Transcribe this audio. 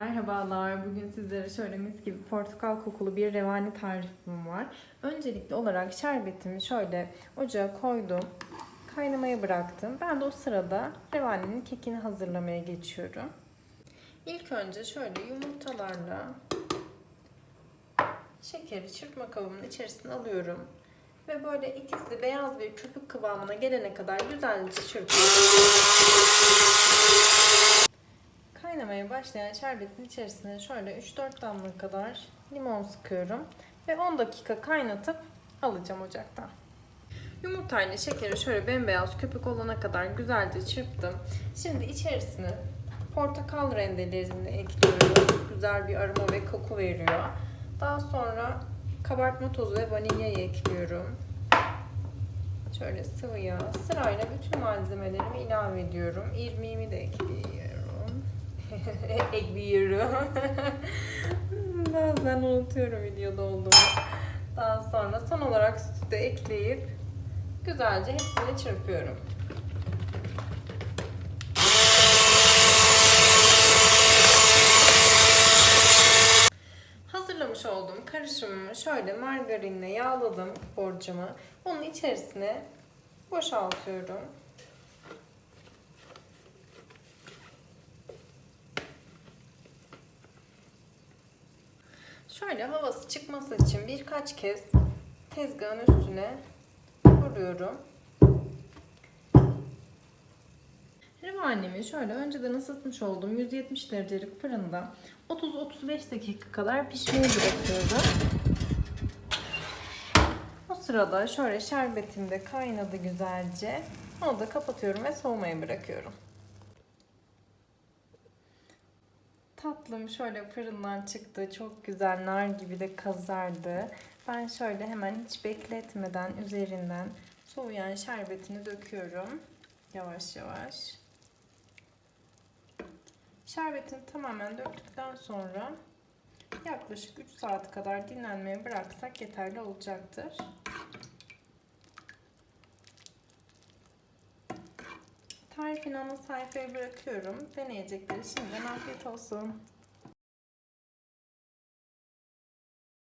Merhabalar. Bugün sizlere şöyle mis gibi portakal kokulu bir revani tarifim var. Öncelikli olarak şerbetimi şöyle ocağa koydum. Kaynamaya bıraktım. Ben de o sırada revaninin kekini hazırlamaya geçiyorum. İlk önce şöyle yumurtalarla şekeri çırpma kabımın içerisine alıyorum. Ve böyle ikisi beyaz bir köpük kıvamına gelene kadar güzelce çırpıyorum. Başlayan şerbetin içerisine şöyle 3-4 damla kadar limon sıkıyorum. Ve 10 dakika kaynatıp alacağım ocaktan. Yumurtayla şekeri şöyle bembeyaz köpük olana kadar güzelce çırptım. Şimdi içerisine portakal rendelerini ekliyorum. Güzel bir aroma ve koku veriyor. Daha sonra kabartma tozu ve vanilyayı ekliyorum. Şöyle sıvı yağ. Sırayla bütün malzemelerimi ilave ediyorum. İrmiğimi de ekliyorum. ekliyorum. Bazen unutuyorum videoda olduğumu. Daha sonra son olarak sütü de ekleyip güzelce hepsini çırpıyorum. Hazırlamış olduğum karışımımı şöyle margarinle yağladım borcamı. Onun içerisine boşaltıyorum. Şöyle havası çıkması için birkaç kez tezgahın üstüne vuruyorum. Revanemi şöyle önceden ısıtmış olduğum 170 derecelik fırında 30-35 dakika kadar pişmeye bırakıyorum. O sırada şöyle şerbetim de kaynadı güzelce. Onu da kapatıyorum ve soğumaya bırakıyorum. Tatlım şöyle fırından çıktı. Çok güzel nar gibi de kazardı. Ben şöyle hemen hiç bekletmeden üzerinden soğuyan şerbetini döküyorum. Yavaş yavaş. Şerbetini tamamen döktükten sonra yaklaşık 3 saat kadar dinlenmeye bıraksak yeterli olacaktır. Tarifini ana sayfaya bırakıyorum. Deneyecekleri şimdiden afiyet olsun.